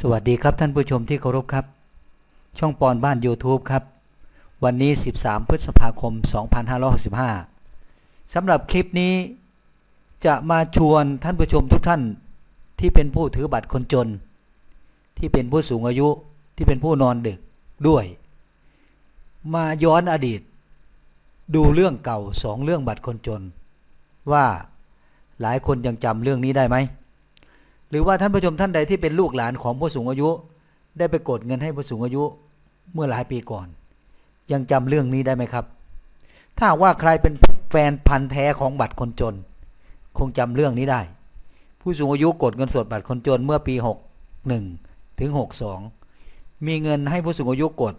สวัสดีครับท่านผู้ชมที่เคารพครับ ช่องปอนบ้าน YouTube ครับ วันนี้ 13 พฤษภาคม 2565สำหรับคลิปนี้ จะมาชวนท่านผู้ชมทุกท่านที่เป็นผู้ถือบัตรคนจน ที่เป็นผู้สูงอายุที่เป็นผู้นอนดึกด้วย มาย้อนอดีต ดูเรื่องเก่าสองเรื่องบัตรคนจน ว่าหลายคนยังจำเรื่องนี้ได้ไหม หรือว่าท่านผู้ชมท่านใดที่เป็นลูกหลานของผู้สูงอายุ ได้ไปกดเงินให้ผู้สูงอายุเมื่อหลายปีก่อน ยังจำเรื่องนี้ได้ไหมครับ ถ้าว่าใครเป็นแฟนพันธ์แท้ของบัตรคนจน คงจำเรื่องนี้ได้ ผู้สูงอายุกดเงินสดบัตรคนจนเมื่อปี 61 ถึง 62 มีเงินให้ผู้สูงอายุกด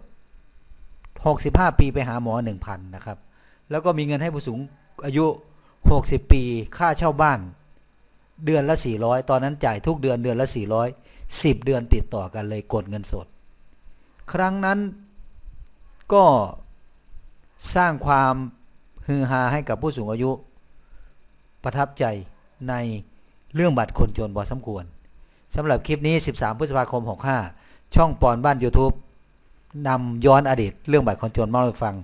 65 ปีไปหาหมอ 1,000 นะครับ แล้วก็มีเงินให้ผู้สูงอายุ 60 ปี ค่าเช่าบ้าน เดือนละ 400 ตอนนั้นจ่ายทุกเดือนเดือนละ 400 10 เดือนติดต่อกันเลยกดเงินสด ครั้งนั้นก็สร้างความฮือฮาให้กับผู้สูงอายุ ประทับใจในเรื่องบัตรคนจนบอสมควรสำหรับคลิปนี้ 13 พฤษภาคม 65 ช่องปอนบ้าน YouTube นำย้อนอดีตเรื่องบัตรคนจนมาให้ฟัง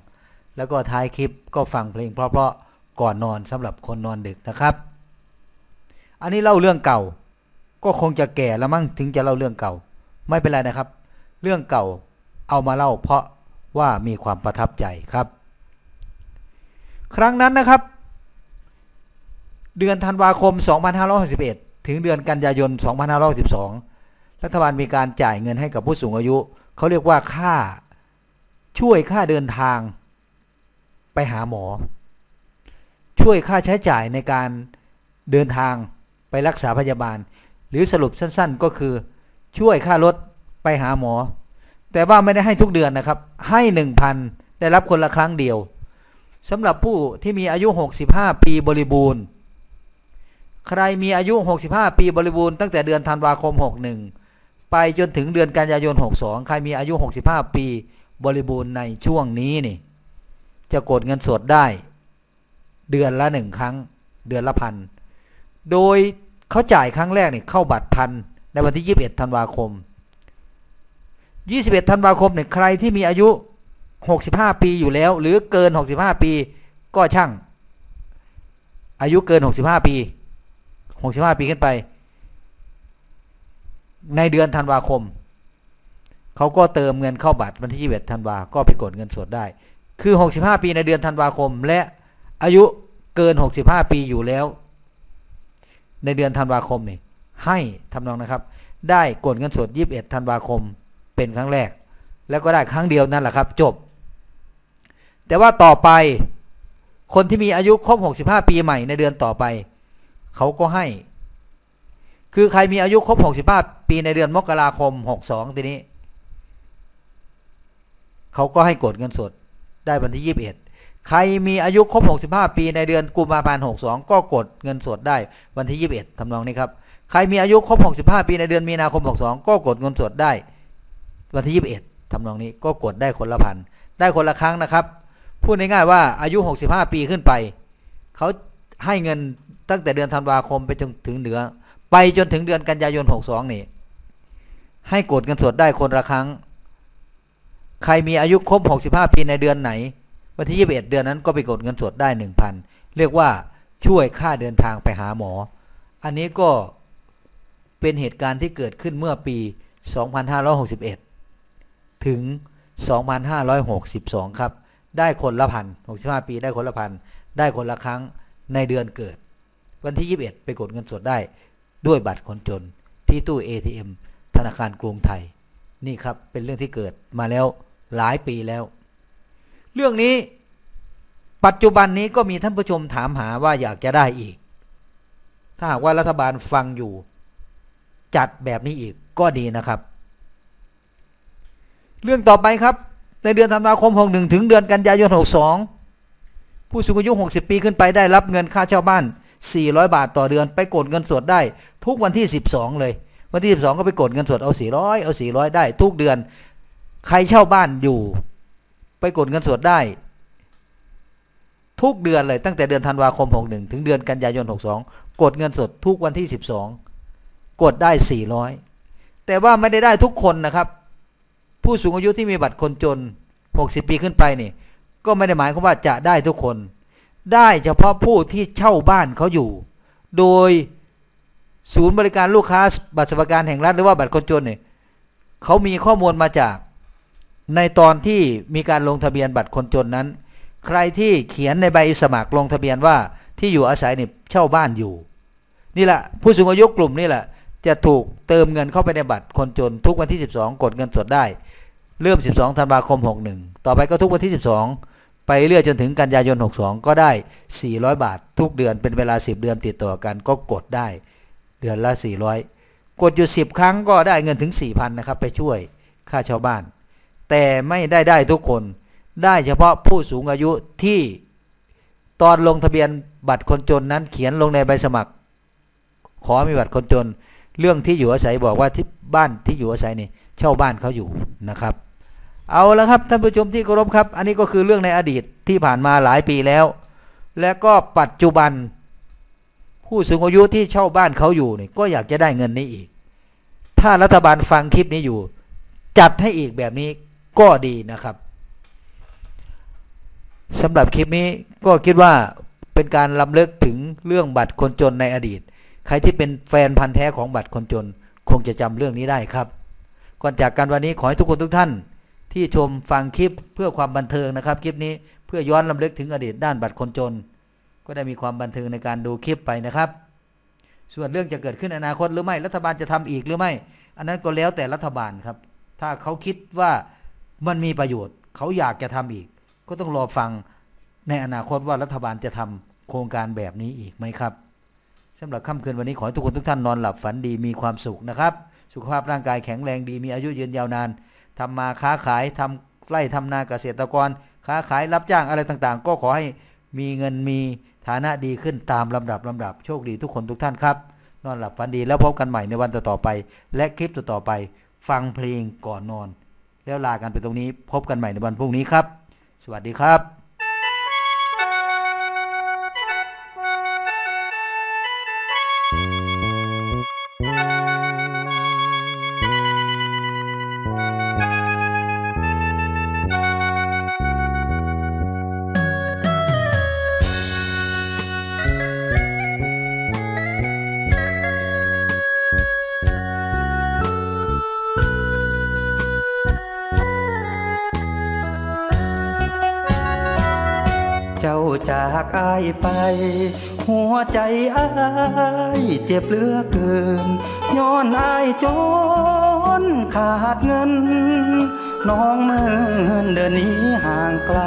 แล้วก็ท้ายคลิปก็ฟังเพลงเพราะๆก่อนนอนสำหรับคนนอนดึกนะครับ อันนี้เล่าเรื่องเก่า ก็คงจะแก่แล้วมั้งถึงจะเล่าเรื่องเก่า ไม่เป็นไรนะครับ เรื่องเก่าเอามาเล่าเพราะว่ามีความประทับใจครับ ครั้งนั้นนะครับ เดือนธันวาคม 2561 ถึงเดือนกันยายน 2512 รัฐบาลมีการจ่ายเงินให้กับผู้สูงอายุ เขาเรียกว่าค่าช่วยค่าเดินทางไปหาหมอ ช่วยค่าใช้จ่ายในการเดินทาง ไปรักษาพยาบาล หรือสรุปสั้นๆ ก็คือช่วยค่ารถไปหาหมอ แต่ว่าไม่ได้ให้ทุกเดือนนะครับ ให้ 1,000 ได้รับคนละครั้งเดียวสำหรับผู้ที่มีอายุ 65 ปีบริบูรณ์ ใครมีอายุ 65 ปีบริบูรณ์ตั้งแต่เดือนธันวาคม 61 ไปจนถึงเดือนกันยายน 62 ใครมีอายุ 65 ปีบริบูรณ์ในช่วงนี้นี่ จะกดเงินสดได้ เดือนละหนึ่งครั้ง เดือนละพัน โดย เขาจ่ายครั้งแรกเนี่ยเข้าบัตรพันในวันที่ 21ธันวาคม 21ธันวาคมเนี่ยใครที่มีอายุ 65 ปีอยู่แล้ว หรือเกิน 65 ปี ก็ช่าง อายุเกิน 65 ปี 65 ปีขึ้นไป ในเดือนธันวาคม เขาก็เติมเงินเข้าบัตรวันที่ 21ธันวาก็ไปกดเงินสดได้ คือ 65 ปีในเดือนธันวาคม และอายุเกิน 65 ปีอยู่แล้ว ในเดือนธันวาคมนี่ให้ทำนองนะครับ ได้กดเงินสด 21ธันวาคมเป็นครั้งแรก แล้วก็ได้ครั้งเดียวนั่นแหละครับ จบ แต่ว่าต่อไปคนที่มีอายุครบ 65 ปีใหม่ในเดือนต่อไป เขาก็ให้ คือใครมีอายุครบ 65 ปีในเดือนมกราคม 62 ทีนี้ เขาก็ให้กดเงินสดได้วันที่ 21 ใครมีอายุครบ 65 ปีในเดือนกุมภาพันธ์62 ก็กดเงินสดได้วันที่ 21ทำนองนี้ครับ ใครมีอายุครบ 65 ปีในเดือนมีนาคม 62 ก็กดเงินสดได้ วันที่ 21ทำนองนี้ก็กดได้คนละพัน ได้คนละครั้งนะครับ พูดง่ายๆว่าอายุ 65 ปีขึ้นไป เขาให้เงินตั้งแต่เดือนธันวาคมไปจนถึงเหนือไปจนถึงเดือนกันยายน 62 นี่ ให้กดเงินสดได้คนละครั้ง ใครมีอายุครบ 65 ปีในเดือนไหน วันที่ 21 เดือนนั้นก็ไปกดเงินสดได้ 1,000 เรียกว่าช่วยค่าเดินทางไปหาหมอ อันนี้ก็เป็นเหตุการณ์ที่เกิดขึ้นเมื่อปี 2561 ถึง 2562 ครับ ได้คนละพัน 65 ปีได้คนละพัน ได้คนละครั้งในเดือนเกิด วันที่ 21 ไปกดเงินสดได้ด้วยบัตรคนจนที่ตู้ ATM ธนาคารกรุงไทย นี่ครับเป็นเรื่องที่เกิดมาแล้วหลายปีแล้ว เรื่องนี้ปัจจุบันนี้ก็มีท่านผู้ชมถามหาว่าอยากจะได้อีก ถ้าหากว่ารัฐบาลฟังอยู่ จัดแบบนี้อีกก็ดีนะครับ เรื่องต่อไปครับ ในเดือนธันวาคม 61 ถึงเดือนกันยายน 62 ผู้สูงอายุ 60 ปีขึ้นไปได้รับเงินค่าเช่าบ้าน 400 บาทต่อเดือน ไปกดเงินสดได้ ทุกวันที่ 12 เลย วันที่ 12 ก็ไปกดเงินสดเอา 400 เอา 400 ได้ ทุกเดือน ใครเช่าบ้านอยู่ ไปกดเงินสดได้ ทุกเดือนเลยตั้งแต่เดือนธันวาคม 61 ถึงเดือนกันยายน 62 กดเงินสดทุกวันที่ 12 กดได้ 400 แต่ว่าไม่ได้ได้ทุกคนนะครับ ผู้สูงอายุที่มีบัตรคนจน 60 ปีขึ้นไปนี่ ก็ไม่ได้หมายความว่าจะได้ทุกคน ได้เฉพาะผู้ที่เช่าบ้านเขาอยู่ โดยศูนย์บริการลูกค้าบัตรสวัสดิการแห่งรัฐหรือว่าบัตรคนจนเนี่ยเขามีข้อมูลมาจาก ในตอนที่มีการลงทะเบียนบัตรคนจนนั้น ใครที่เขียนในใบสมัครลงทะเบียนว่าที่อยู่อาศัยเนี่ยเช่าบ้านอยู่ นี่แหละผู้สูงอายุกลุ่มนี่แหละ จะถูกเติมเงินเข้าไปในบัตรคนจนทุกวันที่ 12 กดเงินสดได้ เริ่ม 12ธันวาคม 61 ต่อไปก็ทุกวันที่ 12 ไปเรื่อยจนถึงกันยายน 62 ก็ได้ 400 บาท ทุกเดือนเป็นเวลา 10 เดือนติดต่อกันก็กดได้ เดือนละ 400 กดอยู่ 10 ครั้งก็ได้เงินถึง 4,000นะครับไปช่วยค่าเช่าบ้าน แต่ไม่ได้ได้ทุกคน ได้เฉพาะผู้สูงอายุที่ตอนลงทะเบียนบัตรคนจนนั้นเขียนลงในใบสมัคร ขอมีบัตรคนจน เรื่องที่อยู่อาศัยบอกว่าที่บ้านที่อยู่อาศัยนี่เช่าบ้านเขาอยู่นะครับ เอาละครับท่านผู้ชมที่เคารพครับ อันนี้ก็คือเรื่องในอดีตที่ผ่านมาหลายปีแล้ว และก็ปัจจุบัน ผู้สูงอายุที่เช่าบ้านเขาอยู่นี่ก็อยากจะได้เงินนี้อีก ถ้ารัฐบาลฟังคลิปนี้อยู่ จัดให้อีกแบบนี้ ก็ดีนะครับสำหรับคลิปนี้ก็คิดว่าเป็นการลำเลิกถึงเรื่องบัตรคนจนในอดีต ใครที่เป็นแฟนพันธ์แท้ของบัตรคนจน คงจะจำเรื่องนี้ได้ครับ ก่อนจากกันวันนี้ขอให้ทุกคนทุกท่าน ที่ชมฟังคลิปเพื่อความบันเทิงนะครับ คลิปนี้เพื่อย้อนลำลึกถึงอดีตด้านบัตรคนจน ก็ได้มีความบันเทิงในการดูคลิปไปนะครับ ส่วนเรื่องจะเกิดขึ้นในอนาคตหรือไม่รัฐบาลจะทำอีกหรือไม่ อันนั้นก็แล้วแต่รัฐบาลครับ ถ้าเขาคิดว่า มันมีประโยชน์ เขาอยากจะทำอีก ก็ต้องรอฟังในอนาคตว่ารัฐบาลจะทำโครงการแบบนี้อีกไหมครับสำหรับค่ำคืนวันนี้ขอให้ทุกคนทุกท่านนอนหลับฝันดีมีความสุขนะครับ สุขภาพร่างกายแข็งแรงดีมีอายุยืนยาวนานทำมาค้าขายทำไร่ทำนาเกษตรกร ค้าขายรับจ้างอะไรต่างๆ ก็ขอให้มีเงินมีฐานะดีขึ้นตามลำดับลำดับโชคดีทุกคนทุกท่านครับนอนหลับฝันดีแล้วพบกันใหม่ในวันต่อๆไป และคลิปต่อๆไป ฟังเพลงก่อนนอน แล้วลากันไปตรงนี้ พบกันใหม่ในวันพรุ่งนี้ครับ สวัสดีครับ เจ้าจากอายไป หัวใจอายเจ็บเหลือเกิน ย้อนอายจนขาดเงิน น้องเมินเดินหนี้ห่างไกล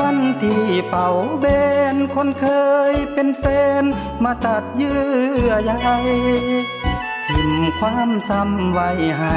วันที่เป่าเบนคนเคยเป็นแฟน มาตัดเยื่อใยทิมความซ้ำไว้ให้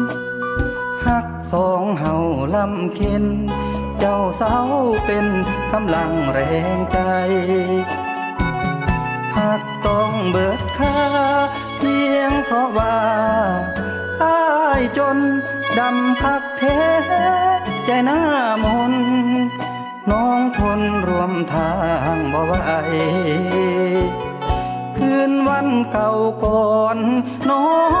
สองเฮาลำเค็นเจ้าเศร้าเป็นกำลังแรงใจหากต้องเบิดค่าเพียงเพราะว่าอายจนดำคักแท้ใจหน้ามนน้องทนรวมทางบ่ไหวคืนวันเก่าก่อนน้อง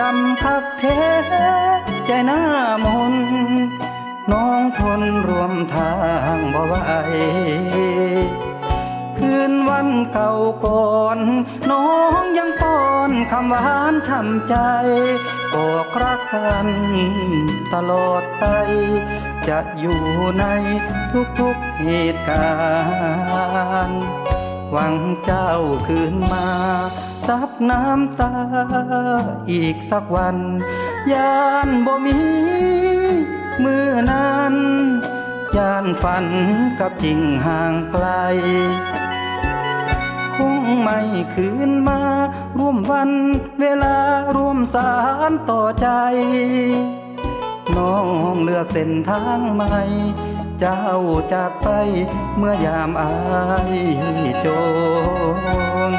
ดำคักเทใจหน้ามน น้องทนรวมทางบ่ไหวคืนวันเก่าก่อน น้องยังป้อนคำหวานทำใจบอกรักกันตลอดไป จะอยู่ในทุกๆเหตุการณ์ หวังเจ้าคืนมา ซับน้ำตา อีกสักวันยานบ่มีมือนั้นยานฝันกับจริงห่างไกล คงไม่คืนมา ร่วมวันเวลาร่วมสารต่อใจ น้องเลือกเส้นทางใหม่เจ้าจากไปเมื่อยามอายจน